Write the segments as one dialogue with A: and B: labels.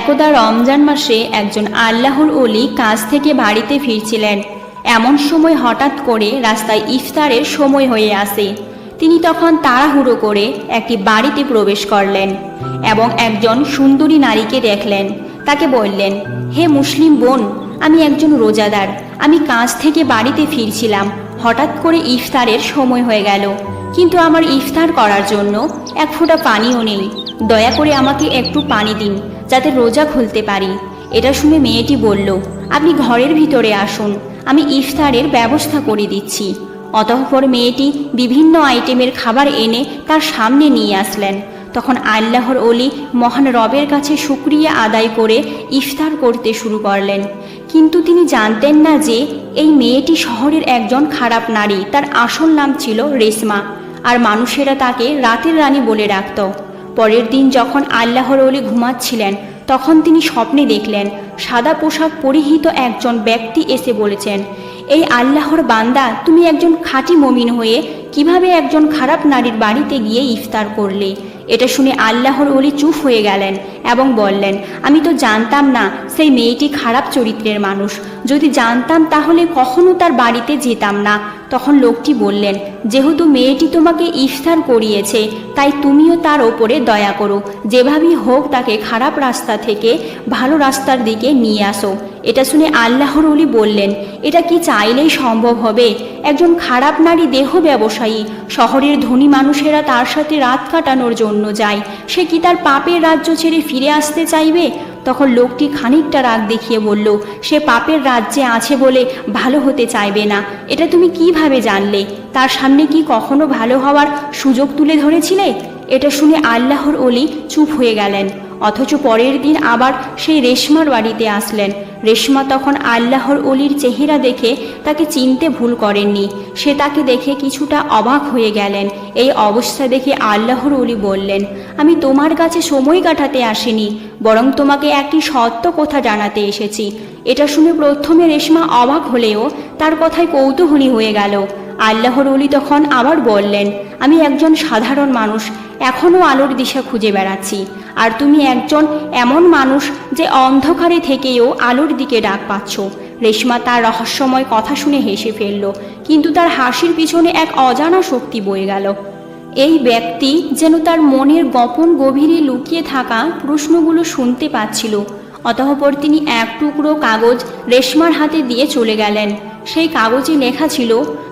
A: একদা রমজান মাসে একজন আল্লাহর অলি কাজ থেকে বাড়িতে ফিরছিলেন। এমন সময় হঠাৎ করে রাস্তায় ইফতারের সময় হয়ে আসে। তিনি তখন তাড়াহুড়ো করে একটি বাড়িতে প্রবেশ করলেন এবং একজন সুন্দরী নারীকে দেখলেন। তাকে বললেন, হে মুসলিম বোন, আমি একজন রোজাদার। আমি কাজ থেকে বাড়িতে ফিরছিলাম। হঠাৎ করে ইফতারের সময় হয়ে গেল। কিন্তু আমার ইফতার করার জন্য এক ফোঁটা পানিও নেই। দয়া করে আমাকে একটু পানি দিন। যাতে রোজা খুলতে পারি। এটা শুনে মেয়েটি বলল, আপনি ঘরের ভিতরে আসুন। আমি ইফতারের ব্যবস্থা করে দিচ্ছি। অতঃপর মেয়েটি বিভিন্ন আইটেমের খাবার এনে তার সামনে নিয়ে আসলেন। তখন আল্লাহর অলি মহান রবের কাছে শুক্রিয়া আদায় করে ইফতার করতে শুরু করলেন। কিন্তু তিনি জানতেন না যে, এই মেয়েটি শহরের একজন খারাপ নারী। তার আসল নাম ছিল রেশমা। আর মানুষেরা তাকে রাতের রানী বলে রাখত। পরের দিন যখন আল্লাহর অলি ঘুমাচ্ছিলেন তখন তিনি স্বপ্নে দেখলেন, সাদা পোশাক পরিহিত একজন ব্যক্তি এসে বলেছেন, এই আল্লাহর বান্দা, তুমি একজন খাঁটি মমিন হয়ে কীভাবে একজন খারাপ নারীর বাড়িতে গিয়ে ইফতার করলে? এটা শুনে আল্লাহর অলি চুপ হয়ে গেলেন এবং বললেন, আমি তো জানতাম না, সেই মেয়েটি খারাপ চরিত্রের মানুষ। যদি জানতাম তাহলে কখনো তার বাড়িতে যেতাম না। তখন লোকটি বললেন, যেহেতু মেয়েটি তোমাকে ইফতার করিয়েছে, তাই তুমিও তার ওপরে দয়া করো। যেভাবেই হোক তাকে খারাপ রাস্তা থেকে ভালো রাস্তার দিকে নিয়ে আসো। এটা শুনে আল্লাহর অলি বললেন, এটা কি চাইলেই সম্ভব হবে? একজন খারাপ নারী দেহ ব্যবসায়ী, শহরের ধনী মানুষেরা তার সাথে রাত কাটানোর জন্য যায়। সে কি তার পাপের রাজ্য ছেড়ে ফিরে আসতে চাইবে? তখন লোকটি খানিকটা রাগ দেখিয়ে বলল, সে পাপের রাজ্যে আছে বলে ভালো হতে চাইবে না। এটা তুমি কীভাবে জানলে? তার সামনে কি কখনো ভালো হওয়ার সুযোগ তুলে ধরেছিলে? এটা শুনে আল্লাহর অলি চুপ হয়ে গেলেন। অথচ পরের দিন আবার সেই রেশমার বাড়িতে আসলেন। রেশমা তখন আল্লাহর অলির চেহারা দেখে তাকে চিনতে ভুল করেননি। সে তাকে দেখে কিছুটা অবাক হয়ে গেলেন। এই অবস্থা দেখে আল্লাহর অলি বললেন, আমি তোমার কাছে সময় কাটাতে আসিনি, বরং তোমাকে একটি সত্য কথা জানাতে এসেছি। এটা শুনে প্রথমে রেশমা অবাক হলেও তার কথায় কৌতূহলী হয়ে গেল। আল্লাহর অলি তখন আবার বললেন, আমি একজন সাধারণ মানুষ এখনও আলোর দিশা খুঁজে বেড়াচ্ছি। আর তুমি একজন এমন মানুষ যে অন্ধকারে থেকেও আলোর দিকে ডাক পাচ্ছ। রেশমা তার রহস্যময় কথা শুনে হেসে ফেলল, কিন্তু তার হাসির পিছনে এক অজানা শক্তি বয়ে গেল। এই ব্যক্তি যেন তার মনের গোপন গভীরে লুকিয়ে থাকা প্রশ্নগুলো শুনতে পাচ্ছিল। অতঃপর তিনি এক টুকরো কাগজ রেশমার হাতে দিয়ে চলে গেলেন। সেই কাগজে লেখা ছিল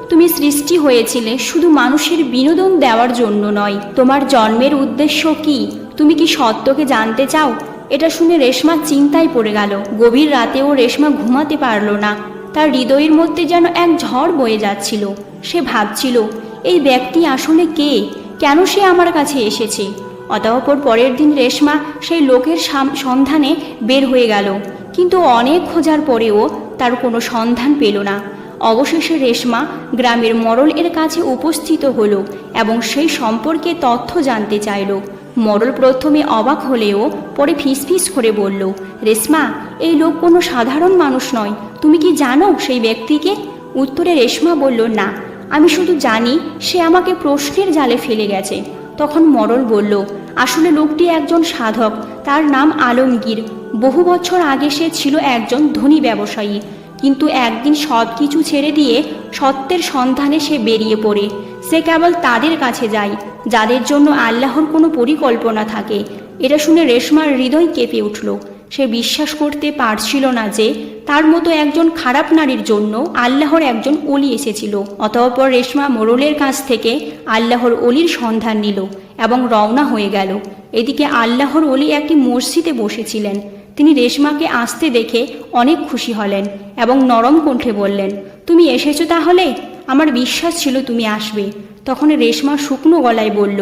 A: তুমি সৃষ্টি হয়েছিলে শুধু মানুষের বিনোদন দেওয়ার জন্য নয়। তোমার জন্মের উদ্দেশ্য কি? তুমি কি সত্যকে জানতে চাও? এটা শুনে রেশমা চিন্তায় পড়ে গেল। গভীর রাতেও রেশমা ঘুমাতে পারল না। তার হৃদয়ের মধ্যে যেন এক ঝড় বয়ে যাচ্ছিল। সে ভাবছিল, এই ব্যক্তি আসলে কে? কেন সে আমার কাছে এসেছে? অতঃপর পরের দিন রেশমা সেই লোকের সন্ধানে বের হয়ে গেল। কিন্তু অনেক খোঁজার পরেও তার কোনো সন্ধান পেল না। অবশেষে রেশমা গ্রামের মরল এর কাছে উপস্থিত হলো এবং সেই সম্পর্কে তথ্য জানতে চাইল। মরল প্রথমে অবাক হলেও পরে ফিসফিস করে বলল, রেশমা, এই লোক কোনো সাধারণ মানুষ নয়। তুমি কি জানো সেই ব্যক্তিকে? উত্তরে রেশমা বলল, না। আমি শুধু জানি সে আমাকে প্রশ্নের জালে ফেলে গেছে। তখন মরল বলল, আসলে লোকটি একজন সাধক। তার নাম আলমগীর। বহু বছর আগে সে ছিল একজন ধনী ব্যবসায়ী। কিন্তু একদিন সব কিছু ছেড়ে দিয়ে সত্যের সন্ধানে সে বেরিয়ে পড়ে। সে কেবল তাদের কাছে যায়, যাদের জন্য আল্লাহর কোনো পরিকল্পনা থাকে। এটা শুনে রেশমার হৃদয় কেঁপে উঠল। সে বিশ্বাস করতে পারছিল না যে তার মতো একজন খারাপ নারীর জন্য আল্লাহর একজন অলি এসেছিল। অতঃপর রেশমা মোরলের কাছ থেকে আল্লাহর অলির সন্ধান নিল এবং রওনা হয়ে গেল। এদিকে আল্লাহর অলি একটি মসজিদে বসেছিলেন। তিনি রেশমাকে আসতে দেখে অনেক খুশি হলেন এবং নরম কণ্ঠে বললেন, তুমি এসেছ তাহলে? আমার বিশ্বাস ছিল তুমি আসবে। তখন রেশমা শুকনো গলায় বলল,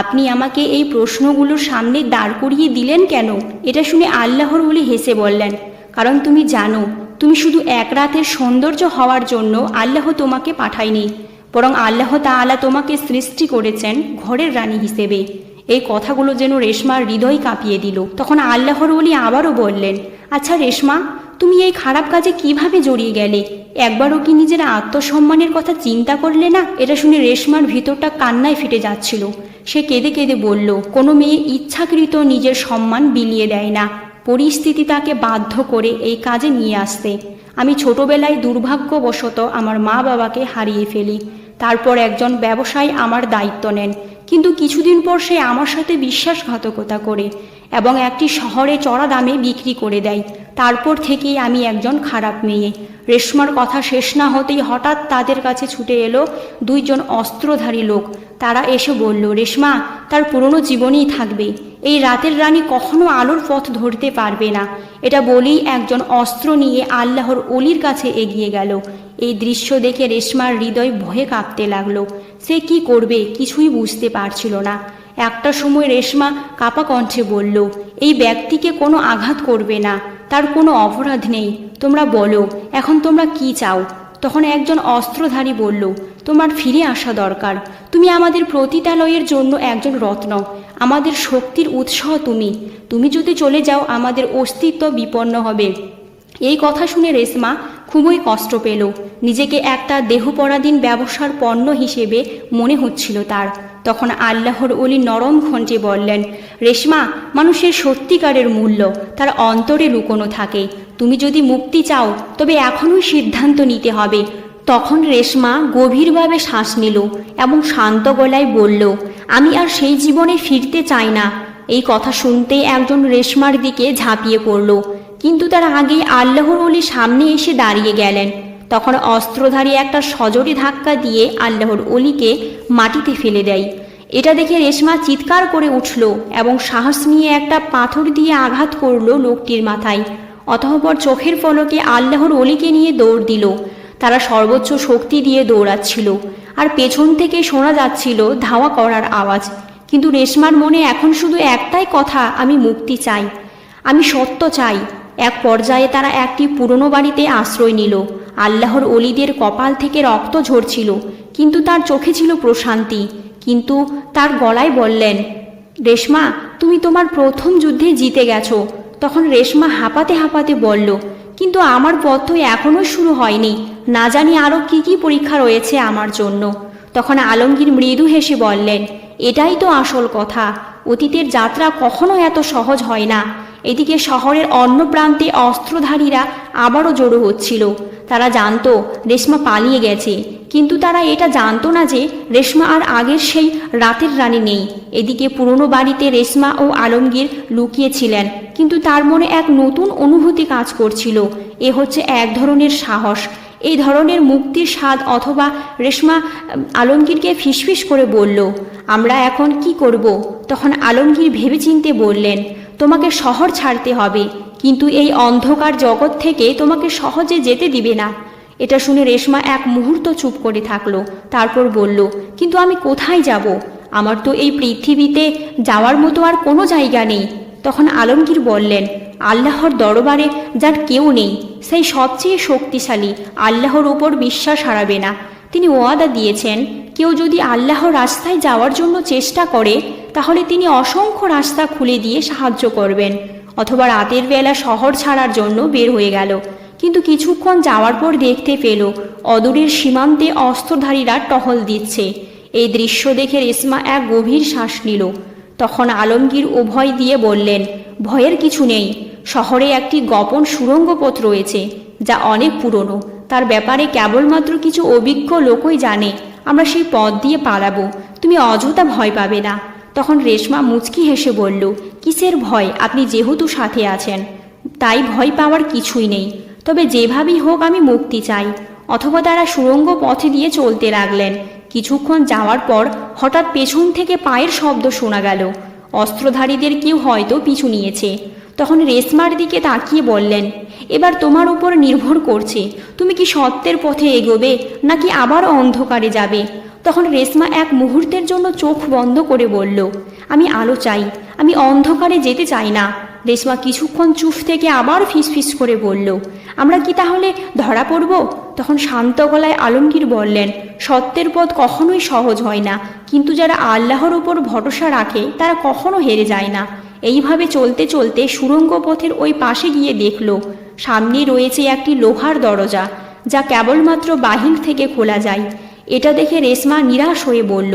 A: আপনি আমাকে এই প্রশ্নগুলোর সামনে দাঁড় করিয়ে দিলেন কেন? এটা শুনে আল্লাহর বলি হেসে বললেন, কারণ তুমি জানো, তুমি শুধু এক রাতের সৌন্দর্য হওয়ার জন্য আল্লাহ তোমাকে পাঠায়নি, বরং আল্লাহ তাআলা তোমাকে সৃষ্টি করেছেন ঘরের রানী হিসেবে। এই কথাগুলো যেন রেশমার হৃদয় কাঁপিয়ে দিল। তখন আল্লাহর ওলি আবারও বললেন আচ্ছা রেশমা, তুমি এই খারাপ কাজে কীভাবে জড়িয়ে গেলে? একবারও কি নিজের আত্মসম্মানের কথা চিন্তা করলে না? এটা শুনে রেশমার ভিতরটা কান্নায় ফেটে যাচ্ছিল। সে কেঁদে কেঁদে বলল, কোনো মেয়ে ইচ্ছাকৃত নিজের সম্মান বিলিয়ে দেয় না। পরিস্থিতি তাকে বাধ্য করে এই কাজে নিয়ে আসতে। আমি ছোটবেলায় দুর্ভাগ্যবশত আমার মা বাবাকে হারিয়ে ফেলি। তারপর একজন ব্যবসায়ী আমার দায়িত্ব নেন। কিন্তু কিছুদিন পর সে আমার সাথে বিশ্বাসঘাতকতা করে এবং একটি শহরে চড়া দামে বিক্রি করে দেয়। তারপর থেকেই আমি একজন খারাপ মেয়ে। রেশমার কথা শেষ না হতেই হঠাৎ তাদের কাছে ছুটে এলো দুইজন অস্ত্রধারী লোক। তারা এসে বলল, রেশমা, তার পুরনো জীবনেই থাকবে। এই রাতের রানী কখনো আলোর পথ ধরতে পারবে না। এটা বলেই একজন অস্ত্র নিয়ে আল্লাহর অলির কাছে এগিয়ে গেল। এই দৃশ্য দেখে রেশমার হৃদয় ভয়ে কাঁপতে লাগল। সে কি করবে কিছুই বুঝতে পারছিল না। একটা সময় রেশমা কাপা কণ্ঠে বলল, এই ব্যক্তিকে কোনো আঘাত করবে না। তার কোনো অপরাধ নেই। তোমরা বলো, এখন তোমরা কি চাও? তখন একজন অস্ত্রধারী বলল তোমার ফিরে আসা দরকার। তুমি আমাদের প্রতিতালয়ের জন্য একজন রত্ন। আমাদের শক্তির উৎস তুমি। তুমি যদি চলে যাও, আমাদের অস্তিত্ব বিপন্ন হবে। এই কথা শুনে রেশমা খুবই কষ্ট পেল। নিজেকে একটা দেহপরাধীন ব্যবসার পণ্য হিসেবে মনে হচ্ছিল তার। তখন আল্লাহর অলি নরম খঞ্জে বললেন, রেশমা, মানুষের সত্যিকারের মূল্য, তার অন্তরে লুকোনো থাকে। তুমি যদি মুক্তি চাও, তবে এখনই সিদ্ধান্ত নিতে হবে। তখন রেশমা গভীরভাবে শ্বাস নিল এবং শান্ত গলায় বলল, আমি আর সেই জীবনে ফিরতে চাই না। এই কথা শুনতেই একজন রেশমার দিকে ঝাঁপিয়ে পড়ল। কিন্তু তার আগে আল্লাহর অলি সামনে এসে দাঁড়িয়ে গেলেন। তখন অস্ত্রধারী একটা সজোরে ধাক্কা দিয়ে আল্লাহর অলিকে মাটিতে ফেলে দেয়। এটা দেখে রেশমা চিৎকার করে উঠল এবং সাহস নিয়ে একটা পাথর দিয়ে আঘাত করল লোকটির মাথায়। অতঃপর চোখের পলকে আল্লাহর অলিকে নিয়ে দৌড় দিল। তারা সর্বোচ্চ শক্তি দিয়ে দৌড়াচ্ছিল। আর পেছন থেকে শোনা যাচ্ছিল ধাওয়া করার আওয়াজ। কিন্তু রেশমার মনে এখন শুধু একটাই কথা, আমি মুক্তি চাই। আমি সত্য চাই। এক পর্যায়ে তারা একটি পুরনো বাড়িতে আশ্রয় নিল। আল্লাহর অলিদের কপাল থেকে রক্ত ঝরছিল, কিন্তু তার চোখে ছিল প্রশান্তি। কিন্তু তার গলায় বললেন, রেশমা, তুমি তোমার প্রথম যুদ্ধে জিতে গেছো। তখন রেশমা হাঁপাতে হাঁপাতে বলল কিন্তু আমার পথ তো এখনও শুরু হয়নি। না জানি আরও কি কি পরীক্ষা রয়েছে আমার জন্য। তখন আলমগীর মৃদু হেসে বললেন, এটাই তো আসল কথা। অতীতের যাত্রা কখনো এত সহজ হয় না। এদিকে শহরের অন্য প্রান্তে অস্ত্রধারীরা আবারও জড়ো হচ্ছিল। তারা জানতো রেশমা পালিয়ে গেছে। কিন্তু তারা এটা জানতো না যে রেশমা আর আগের সেই রাতের রানী নেই। এদিকে পুরনো বাড়িতে রেশমা ও আলমগীর লুকিয়েছিলেন কিন্তু তার মনে এক নতুন অনুভূতি কাজ করছিল। এ হচ্ছে এক ধরনের সাহস। এই ধরনের মুক্তির স্বাদ অথবা রেশমা আলমগীরকে ফিসফিস করে বলল, আমরা এখন কি করব? তখন আলমগীর ভেবেচিন্তে বললেন, তোমাকে শহর ছাড়তে হবে, কিন্তু এই অন্ধকার জগৎ থেকে তোমাকে সহজে যেতে দিবে না। এটা শুনে রেশমা এক মুহূর্ত চুপ করে থাকল, তারপর বলল, কিন্তু আমি কোথায় যাব? আমার তো এই পৃথিবীতে যাওয়ার মতো আর কোনো জায়গা নেই। তখন আলমগীর বললেন আল্লাহর দরবারে, যার কেউ নেই, সেই সবচেয়ে শক্তিশালী আল্লাহর উপর বিশ্বাস হারাবে না। তিনি ওয়াদা দিয়েছেন, কেউ যদি আল্লাহর রাস্তায় যাওয়ার জন্য চেষ্টা করে, তাহলে তিনি অসংখ্য রাস্তা খুলে দিয়ে সাহায্য করবেন, অথবা রাতের বেলা শহর ছাড়ার জন্য বের হয়ে গেল। কিন্তু কিছুক্ষণ যাওয়ার পর দেখতে পেল, অদূরের সীমান্তে অস্ত্রধারীরা টহল দিচ্ছে। এই দৃশ্য দেখে রেশমা এক গভীর শ্বাস নিল। তখন আলমগীর উভয় দিয়ে বললেন ভয়ের কিছু নেই। শহরে একটি গোপন সুড়ঙ্গ পথ রয়েছে, যা অনেক পুরনো। তার ব্যাপারে কেবলমাত্র কিছু অভিজ্ঞ লোকই জানে। আমরা সেই পথ দিয়ে পালাবো। তুমি অযথা ভয় পাবে না। তখন রেশমা মুচকি হেসে বলল, কিসের ভয়? আপনি যেহেতু সাথে আছেন, তাই ভয় পাওয়ার কিছুই নেই। তবে যেভাবেই হোক আমি মুক্তি চাই। অথবা তারা সুড়ঙ্গ পথে দিয়ে চলতে লাগলেন। কিছুক্ষণ যাওয়ার পর হঠাৎ পেছন থেকে পায়ের শব্দ শোনা গেল। অস্ত্রধারীদের কেউ হয়তো পিছু নিয়েছে। তখন রেশমার দিকে তাকিয়ে বললেন, এবার তোমার উপর নির্ভর করছে। তুমি কি সত্যের পথে এগোবে, নাকি আবার অন্ধকারে যাবে? তখন রেশমা এক মুহূর্তের জন্য চোখ বন্ধ করে বলল, আমি আলো চাই, আমি অন্ধকারে যেতে চাই না। রেশমা কিছুক্ষণ চুপ থেকে আবার ফিসফিস করে বলল, আমরা কি তাহলে ধরা পড়ব? তখন শান্ত গলায় আলমগীর বললেন, সত্যের পথ কখনোই সহজ হয় না, কিন্তু যারা আল্লাহর ওপর ভরসা রাখে, তারা কখনো হেরে যায় না। এইভাবে চলতে চলতে সুড়ঙ্গ পথের ওই পাশে গিয়ে দেখল, সামনে রয়েছে একটি লোহার দরজা, যা কেবলমাত্র বাহির থেকে খোলা যায়। এটা দেখে রেশমা নিরাশ হয়ে বলল,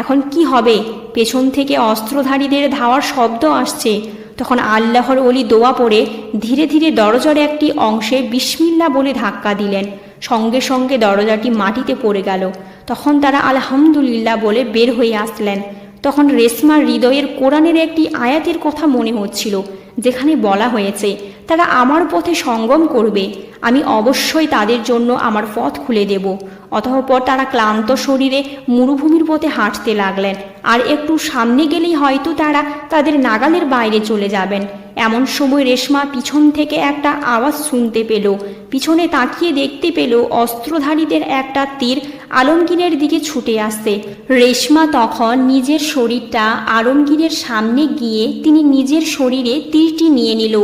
A: এখন কি হবে? পেছন থেকে অস্ত্রধারীদের ধাওয়ার শব্দ আসছে। তখন আল্লাহর অলি দোয়া পড়ে ধীরে ধীরে দরজার একটি অংশে বিসমিল্লা বলে ধাক্কা দিলেন। সঙ্গে সঙ্গে দরজাটি মাটিতে পড়ে গেল। তখন তারা আলহামদুলিল্লাহ বলে বের হয়ে আসলেন। তখন রেশমার হৃদয়ের কোরআনের একটি আয়াতের কথা মনে হচ্ছিল, যেখানে বলা হয়েছে তারা আমার পথে সঙ্গম করবে। আমি অবশ্যই তাদের জন্য আমার পথ খুলে দেব। অতঃপর তারা ক্লান্ত শরীরে মরুভূমির পথে হাঁটতে লাগলেন। আর একটু সামনে গেলেই হয়তো তারা তাদের নাগালের বাইরে চলে যাবেন। এমন সময় রেশমা পিছন থেকে একটা আওয়াজ শুনতে পেল। পিছনে তাকিয়ে দেখতে পেল অস্ত্রধারীদের একটা তীর আলমগীরের দিকে ছুটে আসছে। রেশমা তখন নিজের শরীরটা আলমগীরের সামনে গিয়ে তিনি নিজের শরীরে তীরটি নিয়ে নিল।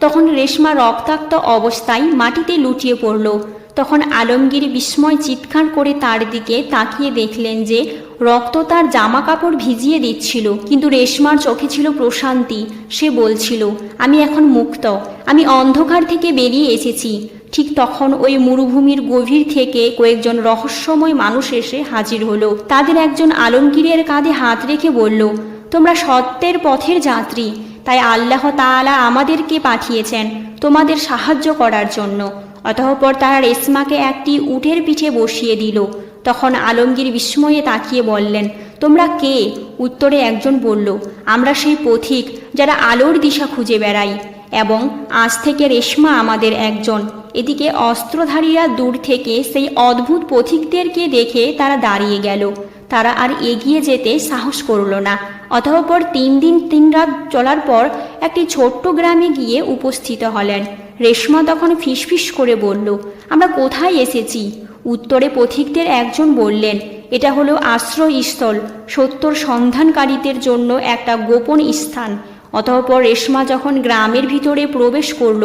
A: তখন রেশমা রক্তাক্ত অবস্থায় মাটিতে লুটিয়ে পড়ল। তখন আলমগীর বিস্ময় চিৎকার করে তার দিকে তাকিয়ে দেখলেন যে, রক্ত তার জামা কাপড় ভিজিয়ে দিচ্ছিল, কিন্তু রেশমার চোখে ছিল প্রশান্তি। সে বলছিল, আমি এখন মুক্ত, আমি অন্ধকার থেকে বেরিয়ে এসেছি। ঠিক তখন ওই মরুভূমির গভীর থেকে কয়েকজন রহস্যময় মানুষ এসে হাজির হলো। তাদের একজন আলমগীরের কাঁধে হাত রেখে বলল, তোমরা সত্যের পথের যাত্রী তাই আল্লাহ তাআলা আমাদেরকে পাঠিয়েছেন তোমাদের সাহায্য করার জন্য। অতঃপর তারা রেশমাকে একটি উটের পিঠে বসিয়ে দিল। তখন আলমগীর বিস্ময়ে তাকিয়ে বললেন, তোমরা কে? উত্তরে একজন বলল, আমরা সেই পথিক যারা আলোর দিশা খুঁজে বেড়াই এবং আজ থেকে রেশমা আমাদের একজন। এদিকে অস্ত্রধারীরা দূর থেকে সেই অদ্ভুত পথিকদেরকে দেখে তারা দাঁড়িয়ে গেল। তারা আর এগিয়ে যেতে সাহস করল না। অতঃপর তিন দিন তিন রাত চলার পর একটি ছোট্ট গ্রামে গিয়ে উপস্থিত হলেন। রেশমা তখন ফিসফিস করে বলল, আমরা কোথায় এসেছি? উত্তরে পথিকদের একজন বললেন, এটা হলো আশ্রয়স্থল সত্যর সন্ধানকারীদের জন্য একটা গোপন স্থান। অতঃপর রেশমা যখন গ্রামের ভিতরে প্রবেশ করল,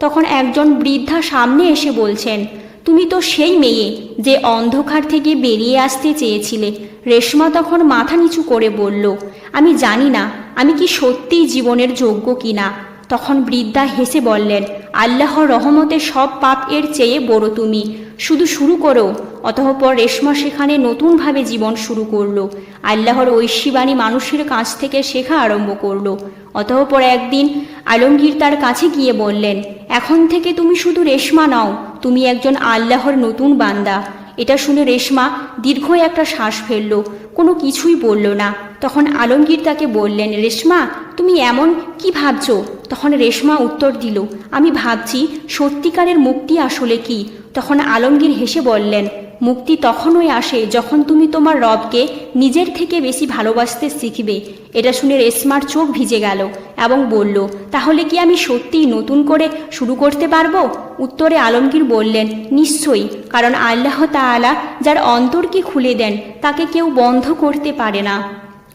A: তখন একজন বৃদ্ধা সামনে এসে বলছেন তুমি তো সেই মেয়ে যে অন্ধকার থেকে বেরিয়ে আসতে চেয়েছিলে। রেশমা তখন মাথা নিচু করে বলল, আমি জানি না, আমি কি সত্যিই জীবনের যোগ্য কিনা? তখন বৃদ্ধা হেসে বললেন, আল্লাহর রহমতে সব পাপ এর চেয়ে বড় তুমি। শুধু শুরু করো। অতঃপর রেশমা সেখানে নতুনভাবে জীবন শুরু করল। আল্লাহর ঐশীবাণী মানুষের কাছ থেকে শেখা আরম্ভ করল। অতঃপর একদিন আলমগীর তার কাছে গিয়ে বললেন এখন থেকে তুমি শুধু রেশমা নাও। তুমি একজন আল্লাহর নতুন বান্দা। এটা শুনে রেশমা দীর্ঘ একটা শ্বাস ফেলল। কোনো কিছুই বলল না। তখন আলমগীর তাকে বললেন, রেশমা, তুমি এমন কি ভাবছ? তখন রেশমা উত্তর দিল, আমি ভাবছি, সত্যিকারের মুক্তি আসলে কি? তখন আলমগীর হেসে বললেন মুক্তি তখনই আসে যখন তুমি তোমার রবকে নিজের থেকে বেশি ভালোবাসতে শিখবে। এটা শুনে রেশমার চোখ ভিজে গেল এবং বলল, তাহলে কি আমি সত্যিই নতুন করে শুরু করতে পারব? উত্তরে আলমগীর বললেন, নিশ্চয়ই, কারণ আল্লাহ তাআলা যার অন্তরকে খুলে দেন, তাকে কেউ বন্ধ করতে পারে না।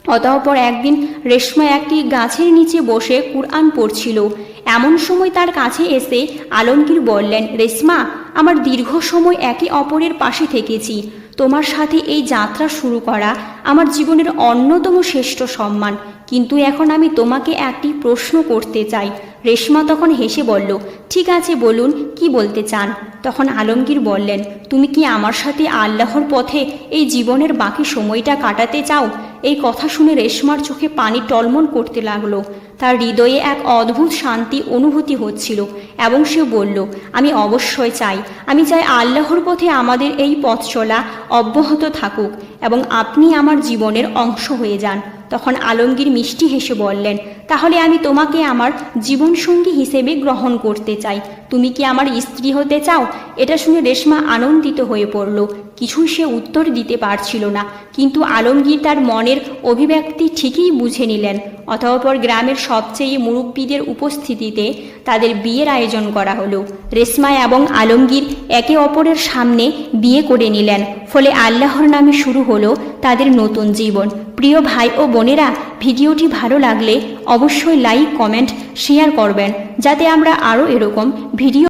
A: অতঃপর একদিন রেশমা একটি গাছের নিচে বসে কুরআন পড়ছিল। এমন সময় তার কাছে এসে আলমগীর বললেন, রেশমা আমার দীর্ঘ সময় একে অপরের পাশে থেকেছি। তোমার সাথে এই যাত্রা শুরু করা আমার জীবনের অন্যতম শ্রেষ্ঠ সম্মান। কিন্তু এখন আমি তোমাকে একটি প্রশ্ন করতে চাই। রেশমা তখন হেসে বলল, ঠিক আছে, বলুন, কি বলতে চান? তখন আলমগীর বললেন, তুমি কি আমার সাথে আল্লাহর পথে এই জীবনের বাকি সময়টা কাটাতে চাও? এই কথা শুনে রেশমার চোখে পানি টলমল করতে লাগল। তার হৃদয়ে এক অদ্ভুত শান্তি অনুভূতি হচ্ছিল এবং সে বলল, আমি অবশ্যই চাই। আমি চাই আল্লাহর পথে আমাদের এই পথ চলা অব্যাহত থাকুক এবং আপনি আমার জীবনের অংশ হয়ে যান। তখন আলমগীর মিষ্টি হেসে বললেন, তাহলে আমি তোমাকে আমার জীবনসঙ্গী হিসেবে গ্রহণ করতে চাই। তুমি কি আমার স্ত্রী হতে চাও? এটা শুনে রেশমা আনন্দিত হয়ে পড়ল। কিছুই সে উত্তর দিতে পারছিল না, কিন্তু আলমগীর তার মনের অভিব্যক্তি ঠিকই বুঝে নিলেন। অতঃপর গ্রামের সবচেয়ে মুরব্বীদের উপস্থিতিতে তাদের বিয়ের আয়োজন করা হলো। রেশমা এবং আলমগীর একে অপরের সামনে বিয়ে করে নিলেন, ফলে আল্লাহর নামে শুরু হলো তাদের নতুন জীবন। প্রিয় ভাই ও বোনেরা ভিডিওটি ভালো লাগলে অবশ্যই লাইক কমেন্ট শেয়ার করবেন যাতে আমরা আরও এরকম ভিডিও